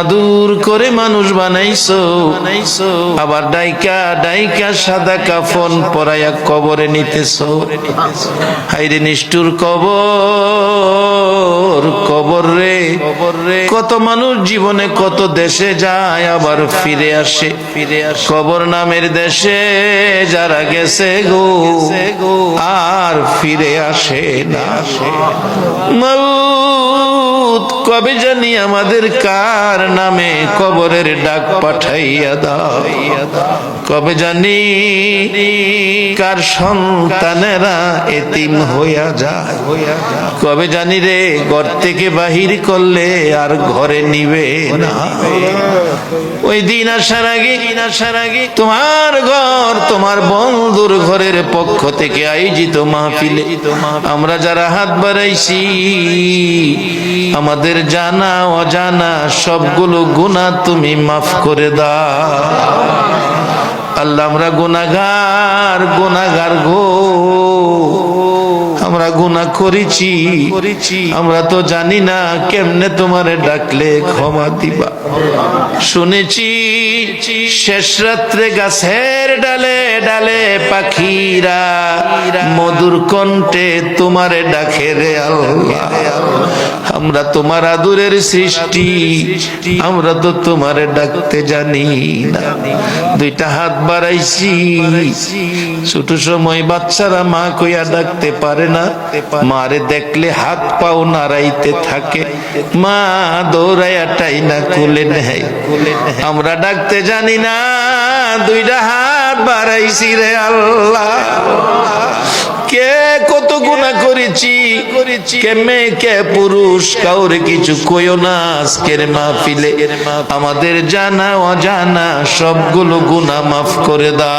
আদুর করে মানুষ বানাইছো। আবার ডাইকা ডাইকা সাদা কাফন পরাইয়া কবরে নিতেছো। হাইরে নিষ্ঠুর কবর কবর রে। কত মানুষ জীবনে কত দেশে যায় আবার ফিরে আসে। ফিরে আসে। কবর নামের দেশে যারা গেছে গো আর ফিরে আসে না। মৌত কবে জানি আমাদের কার নামে কবরের ডাক পাঠাইয়া দাও। কবে জানি কার সন্তানেরা এতিম হইয়া যায়। কবে জানি রে ঘর থেকে বাহির করলে আর ঘরে নিবে না। ওই দিন আসার আগে, দিন আসার আগে তোমার ঘর, তোমার বন্ধুর ঘরের পক্ষ থেকে আয়োজিত মাহফিলে আমরা যারা হাত বাড়াইছি, আমাদের জানা অজানা সবগুলো গুণা তুমি মাফ করে দাও। আল্লাহ, আমরা গুনাগার গুনাগার গো। আমরা গুনাহ করেছি। আমরা তো জানি না কেমনে তোমারে ডাকলে ক্ষমা দিবা। শুনেছি, শেষ রাত্রে গাছের ডালে ডালে পাখিরা, মধুর কণ্ঠে তোমারে ডাকে রে আল্লাহ। আমরা তোমার আদুরের সৃষ্টি, আমরা তো তোমারে ডাকতে জানি না। দুইটা হাত বাড়াইছি, ছোট সময় বাচ্চারা মা কইয়া ডাকতে পারে না। মারে দেখলে হাত পাও নাড়াইতে থাকে। মা দৌড়াইয়া টাইনা কুলে নেয়। আমরা ডাকতে জানি না, দুইটা হাত বাড়াইছি রে আল্লাহ। কে কত গুণা করেছি? করেছি কে মেয়ে, কে পুরুষ, কাউরে কিছু কইও না আজকের মাহফিলে। আমাদের জানা, অজানা সবগুলো গুণা মাফ করে দা